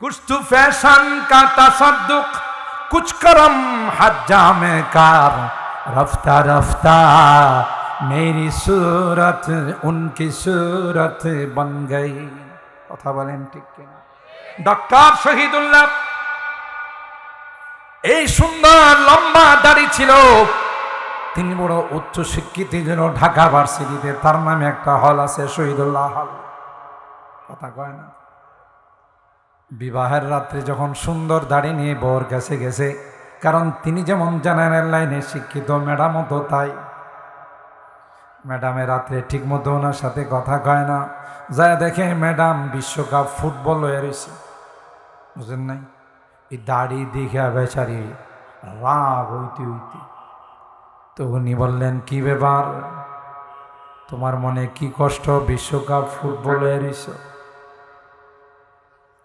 কুস্তু fashion কা তাসাদ্দুক কুছ করম হজ্জা মে কার রফতা রফতা Mary সুরত উনকি সুরত বন গই কথা বলেন ঠিক কিনা? ডক্টর শহীদুল্লাহ, এই সুন্দর লম্বা দাড়ি ছিল। তিনি বড় উচ্চ স্বীকৃতির জন্য ঢাকা ভার্সিটিতে, তার নামে একটা হল আছে শহীদুল্লাহ হল। কথা কয় না? বিবাহের রাত্রে যখন সুন্দর দাড়ি নিয়ে বউর কাছে গেছে, কারণ তিনি যেমন জেনারেল লাইনে শিক্ষিত ম্যাডামও তো তাই। ম্যাডামের রাত্রে ঠিক মতো ওনার সাথে কথা কয় না, যায় দেখে ম্যাডাম বিশ্বকাপ ফুটবল হয়ে রয়েছে। বুঝলেন নাই? এই দাড়ি দেখে বেচারি রাগ হইতে হইতে। তো উনি বললেন, কি ব্যাপার? তোমার মনে কি কষ্ট? বিশ্বকাপ ফুটবল হয়ে রয়েছে?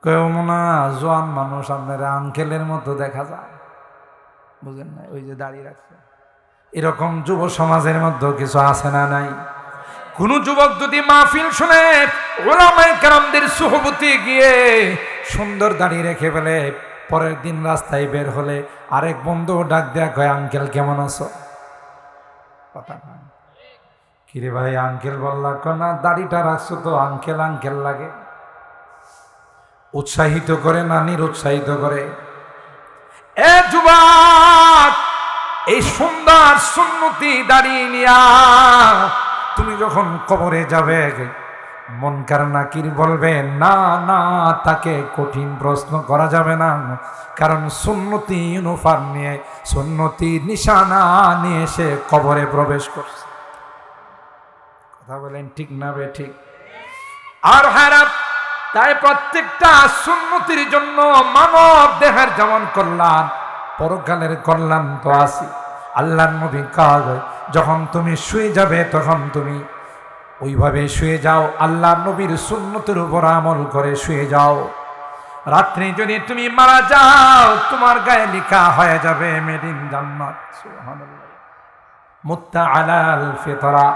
কেউ হয় জোয়ান মানুষ আপনারা আঙ্কেলের মতো দেখা যায়? বুঝেন না ওই যে দাঁড়িয়ে রাখছে। এরকম যুব সমাজের মধ্যে কিছু আছে না নাই? কোন যুবক যদি মাহফিল শুনে, ওলামায় কারামদের সুহবতি গিয়ে সুন্দর দাঁড়িয়ে রেখে ফেলে, পরের দিন রাস্তায় বের হলে আরেক বন্ধু ডাক দেয়া কয়, আঙ্কেল, কেমন আছো? কথা কিরে ভাই, আঙ্কেল বললা না দাড়িটা রাখছো তো, আঙ্কেল আঙ্কেল লাগে। উৎসাহিত করে না নিরুৎসাহিত করে। এ যুবক, এই সুন্দর সুন্নতি দাঁড়িয়ে নিয়া তুমি যখন কবরে যাবে, মন কার নাকির বলবে, না না, তাকে কঠিন প্রশ্ন করা যাবে না। কারণ সুন্নতি ইউনিফর্ম নিয়ে, সুন্নতি নিশানা নিয়ে সে কবরে প্রবেশ করছে। কথা বলেন ঠিক না বে ঠিক? আর হারাপ তাই প্রত্যেকটা সুন্নতির জন্য মানব দেহের যেমন কল্যাণ, পরকালের কল্যাণ তো আসি আল্লাহর নবী কাজ যখন তুমি শুয়ে যাবে তখন তুমি ওইভাবে শুয়ে যাও আল্লাহ নবীর সুন্নতের উপর আমল করে শুয়ে যাও। রাত্রি যদি তুমি মারা যাও, তোমার গায়ে লেখা হয়ে যাবে মেডিন জান্নাত মুত্তা আলাল ফিতরা।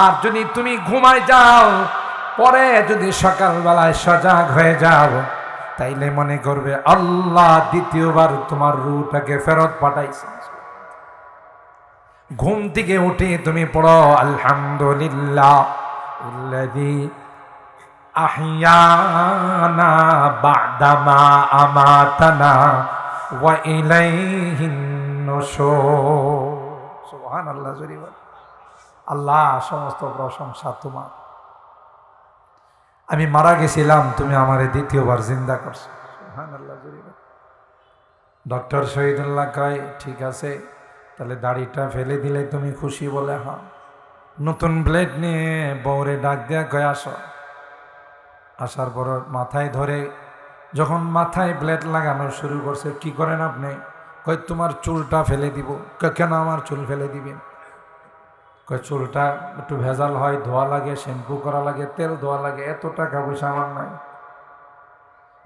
আর যদি তুমি ঘুমায় যাও পরে যদি সকালবেলায় সজাগ হয়ে যাও, তাইলে মনে করবে আল্লাহ দ্বিতীয়বার তোমার রুটাকে ফেরত পাঠাইছে। ঘুম থেকে উঠে তুমি পড়ো, আলহামদুলিল্লাহ আহিয়ানা আমাতানা আল্লাহ, সমস্ত প্রশংসা তোমার। আমি মারা গেছিলাম, তুমি আমারে দ্বিতীয়বার জিন্দা করছ। ডক্টর শহীদুল্লাহ কয়, ঠিক আছে, তাহলে দাড়িটা ফেলে দিলে তুমি খুশি বলে হ্যাঁ নতুন ব্লেড নিয়ে বউরে ডাক দেয়া কয়ে, আসো। আসার পর মাথায় ধরে, যখন মাথায় ব্লেড লাগানো শুরু করছে, কি করেন আপনি? কয়, তোমার চুলটা ফেলে দিব। কেন আমার চুল ফেলে দিবেন? চুলটা একটু ভেজাল হয়, ধোয়া লাগে, শ্যাম্পু করা লাগে, তেল ধোয়া লাগে, এত টাকা পয়সা আমার নাই।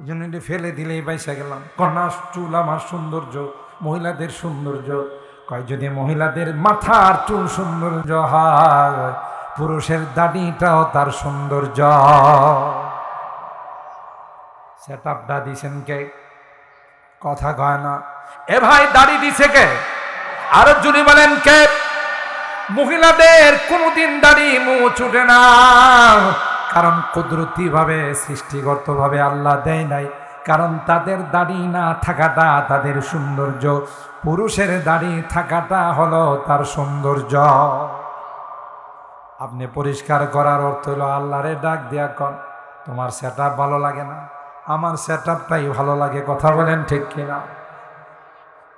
জন্য ফেলে দিলেই বাইসা গেলাম। কন্যা চুল আমার সৌন্দর্য, মহিলাদের সৌন্দর্য। কয়, যদি মহিলাদের মাথার চুল সৌন্দর্য হয়, পুরুষের দাড়িটাও তার সৌন্দর্য। সেট আপটা দিছেন কে? কথা কয় না। এ ভাই দাড়ি দিছে কে? আরও যদি বলেন, কে? মহিলাদের কোনোদিন দাড়ি মুখ ছুটে না। কারণ কুদরতি ভাবে সৃষ্টিগত ভাবে আল্লাহ দেয় নাই। কারণ তাদের দাড়ি না থাকাটা তাদের সৌন্দর্য। পুরুষের দাড়ি থাকাটা হলো তার সৌন্দর্য। আপনি পরিষ্কার করার অর্থ হলো আল্লাহরে ডাক দেয়া কন, তোমার সেট ভালো লাগে না? আমার সেট আপটাই ভালো লাগে। কথা বলেন ঠিক কিনা?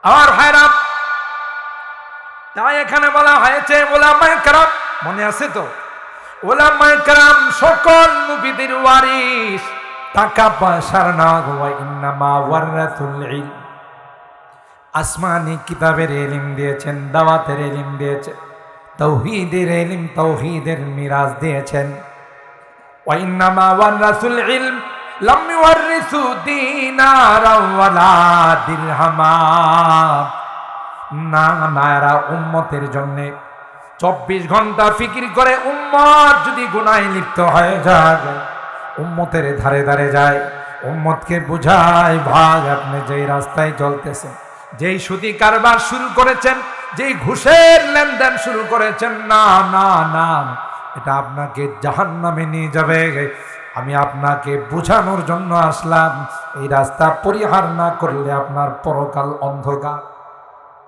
আমার ভাইরা তাই এখানে বলা হয়েছে ওলামায় কারাম, মনে আছে তো? ওলামায় কারাম সকল নবীদের ওয়ারিস টাকা পয়সার না ইন্নামা ওয়ারাতুল আসমানি কিতাবের এলিম দিয়েছেন, দাওয়াতের এলিম দিয়েছেন, তৌহিদের এলিম তৌহিদের মিরাজ দিয়েছেন। ওয়াইন্নামা ওয়ারাতুল ইলম, লাম ইউরিসু দিনারা ওয়ালা দিরহামা। না না এরা উম্মতের জন্যে চব্বিশ ঘণ্টা ফিকির করে উম্মত যদি গুনায় লিপ্ত হয়ে যায়, উম্মতের ধারে ধারে যায়, উম্মতকে বুঝায় ভাগ আপনি যেই রাস্তায় চলতেছেন, যেই সুদি কারবার শুরু করেছেন, যেই ঘুষের লেনদেন শুরু করেছেন, না না না, এটা আপনাকে জাহান নামে নিয়ে যাবে। আমি আপনাকে বোঝানোর জন্য আসলাম, এই রাস্তা পরিহার না করলে আপনার পরকাল অন্ধকার।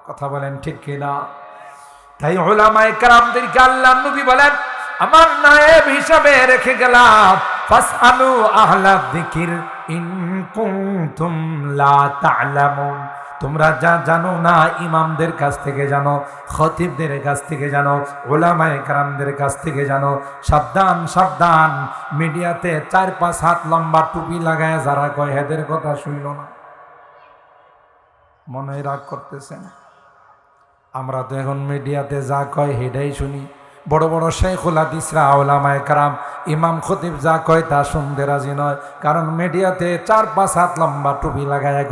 কথা বলেন ঠিক কিনা? তাই ওলামায় কারামদেরকে আল্লাহ নবী বলেন, আমার নায়েব হিসাবে রেখে গেলাম। ফাসআলু আহলা যিকির, ইন কুনতুম লা তা'লামুন। তোমরা যা জানো না, ইমামদের কাছ থেকে জানো, খতিবদের কাছ থেকে জানো ওলামায়ে কারামদের কাছ থেকে জানো। সাবধান সাবধান। মিডিয়াতে চার পাঁচ হাত লম্বা টুপি লাগায় যারা কয়, হেদের কথা শুনল না। মনে রাগ করতেছেন আমরা তো এখন মিডিয়াতে যা কয় হেডাই শুনি। বড় বড় শেখুল হাদিসরা আওলামায় কারাম, ইমাম খতিব যা কয় তা শুনতে রাজি নয়। কারণ মিডিয়াতে চার পাঁচ হাত লম্বা টুপি লাগাইয়া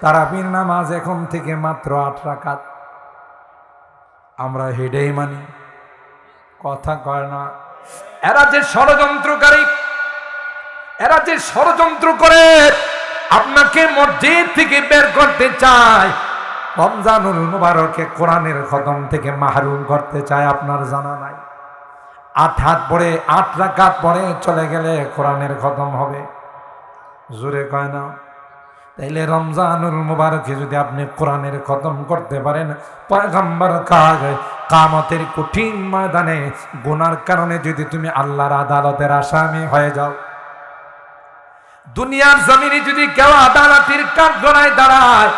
তারা বীর নামাজ এখন থেকে মাত্র আট রাকাত। আমরা হেডেই মানি। কথা কয় না। এরা যে ষড়যন্ত্রকারী, এরা যে ষড়যন্ত্র করে, আপনাকে মসজিদ থেকে বের করতে চায় রমজানুল মুবারকে কোরআনের খতম থেকে মাহরুম করতে চায় আপনার জানা নাই। আট হাত পরে, আট রাকাত পরে চলে গেলে কোরআনের খতম হবে। জোরে কয় না? তাইলে রমজানুল মুবারকে যদি আপনি কোরআনের খতম করতে পারেন, পয়গম্বর কাজ কামতের কঠিন ময়দানে গুনার কারণে যদি তুমি আল্লাহর আদালতের আসামি হয়ে যাও। দুনিয়ার জমিনে যদি কেউ আদালতের কাঠগড়ায় দাঁড়ায়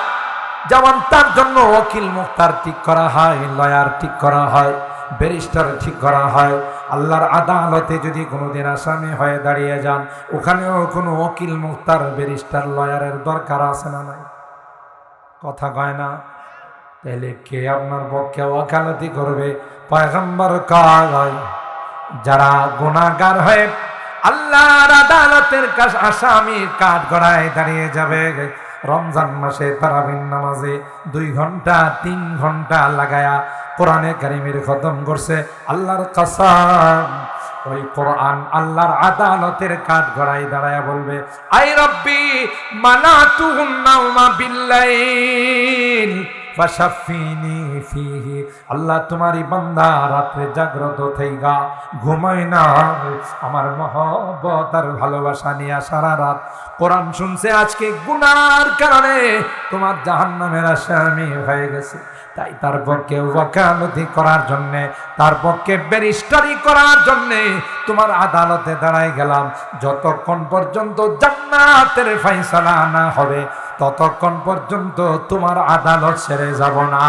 যেমন তার জন্য ওকিল মুক্তার ঠিক করা হয়, লয়ার ঠিক করা হয়, ব্যারিস্টার ঠিক করা হয়। আল্লাহর আদালতে যদি কোনোদিন আসামি হয়ে দাঁড়িয়ে যান, ওখানেও কোনো ওকিল মুক্তার, ব্যারিস্টার, লয়ারের দরকার আছে না নাই? কথা কয় না? তাহলে কে আপনার পক্ষে ওকালতি করবে? পয়গম্বর কাজ যারা গুণাগার হয়ে আল্লাহর আদালতের কাছে আসামি কাঠ গড়ায় দাঁড়িয়ে যাবে রমজান মাসে তারাবিন নামাজে দুই ঘণ্টা, তিন ঘণ্টা লাগায়া কোরআনে কারিমের খতম করছে আল্লাহর কাসাম। ওই কোরআন আল্লাহর আদালতের কাঠ গড়াই দাঁড়ায় বলবে, আই রব্বি মানা তুহুন নাউমা বিল্লাইল ফাশাফিনি ফিহি আল্লাহ তোমারই বান্দা রাত্রে জাগ্রত থেইগা, ঘুমাই না। আমার মহব্বত আর ভালোবাসা নিয়ে সারা রাত কোরআন শুনছে। আজকে গুনার কারণে তোমার জাহান্নামের আসামি হয়ে গেছে। তাই তার পক্ষে ওয়াকালতি করার জন্যে, তার পক্ষে ব্যারিস্টারি করার জন্যে তোমার আদালতে দাঁড়াই গেলাম। যতক্ষণ পর্যন্ত জান্নাতের ফাইসালা না হবে, ততক্ষণ পর্যন্ত তোমার আদালত ছেড়ে যাব না।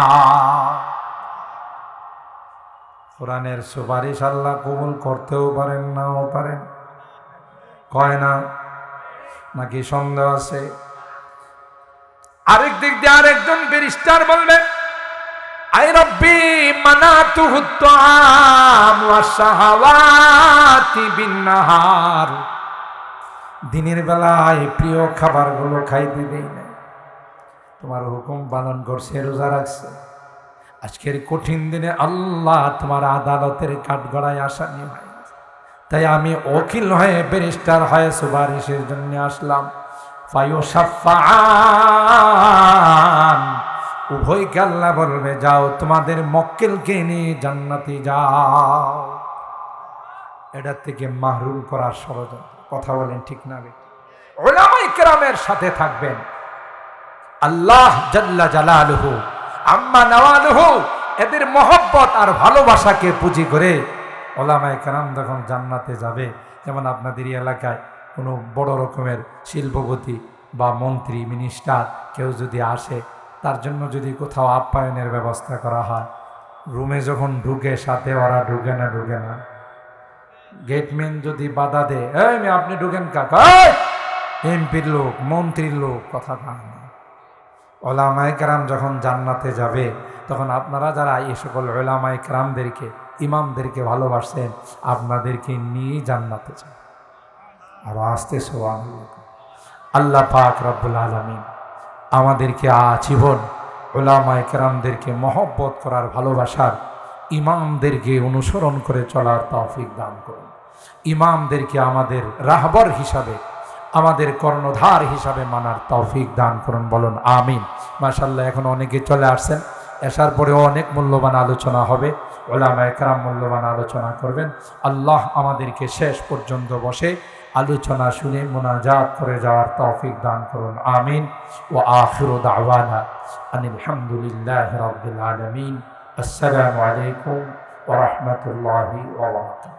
কোরআনের সুপারিশ আল্লাহ কবুল করতেও পারেন নাও পারেন। কয় না? নাকি সন্দেহ আছে? আরেক দিক দিয়ে আরেকজন ব্যারিস্টার বলবে আই রব্বি মানাতুহু তাআম ওয়া শাহাওয়াতি বিন্নাহার। দিনের বেলায় প্রিয় খাবারগুলো খাইতে দেই না তোমার হুকুম পালন করছে, রোজা রাখছে। আজকের কঠিন দিনে আল্লাহ তোমার আদালতের কাঠগড়ায় আসামি হয় তাই আমি ওকিল হয়ে, ব্যারিস্টার হয়ে সুপারিশের জন্য আসলাম। ফায়ু সাফান উভয়কে আল্লাহ বলবে, যাও, তোমাদের মক্কেলকে নিয়ে জান্নাতি যাও। এটার থেকে মাহরুম করার ষড়যন্ত্র। কথা বলেন ঠিক না ওলামাই কেরামের সাথে থাকবেন। আল্লাহ জাল্লা জালালুহু আম্মা নওয়ালুহু, এদের মহব্বত আর ভালোবাসাকে পুঁজি করে ওলামায় কেরাম যখন জান্নাতে যাবে, যেমন আপনাদের এলাকায় কোনো বড় রকমের শিল্পপতি বা মন্ত্রী মিনিস্টার কেউ যদি আসে, তার জন্য যদি কোথাও আপ্যায়নের ব্যবস্থা করা হয়, রুমে যখন ঢুকে সাথে ওরা ঢুকে না ঢুকে না। গেটম্যান যদি বাধা দেয় আপনি ঢুকেন কাকা? এমপির লোক, মন্ত্রীর লোক, কথা কান ওলামাই কেরাম যখন জান্নাতে যাবে, তখন আপনারা যারা এই সকল ওলামাই কেরামদেরকে, ইমামদেরকে ভালোবাসছেন আপনাদেরকে নিয়ে জান্নাতে চান আর আসতে সোয়ান আল্লাহ পাক রব্বুল আলমিন আমাদেরকে আজীবন ওলামাই কেরামদেরকে মহব্বত করার ভালোবাসার ইমামদেরকে অনুসরণ করে চলার তৌফিক দান করুন। ইমামদেরকে আমাদের রাহবর হিসাবে আমাদের কর্ণধার হিসাবে মানার তৌফিক দান করুন, বলুন আমিন। মাশাল্লাহ এখন অনেকে চলে আসছেন। আসার পরেও অনেক মূল্যবান আলোচনা হবে। ওলামা একরাম মূল্যবান আলোচনা করবেন। আল্লাহ আমাদেরকে শেষ পর্যন্ত বসে আলোচনা শুনে মোনাজাত করে যাওয়ার তৌফিক দান করুন, আমিন। ও আখির দাওয়ানা আনিল হামদুলিল্লাহ রাব্বিল আলামিন। আসসালামু আলাইকুম ওয়া রাহমাতুল্লাহি ওয়া বারাকাতুহু।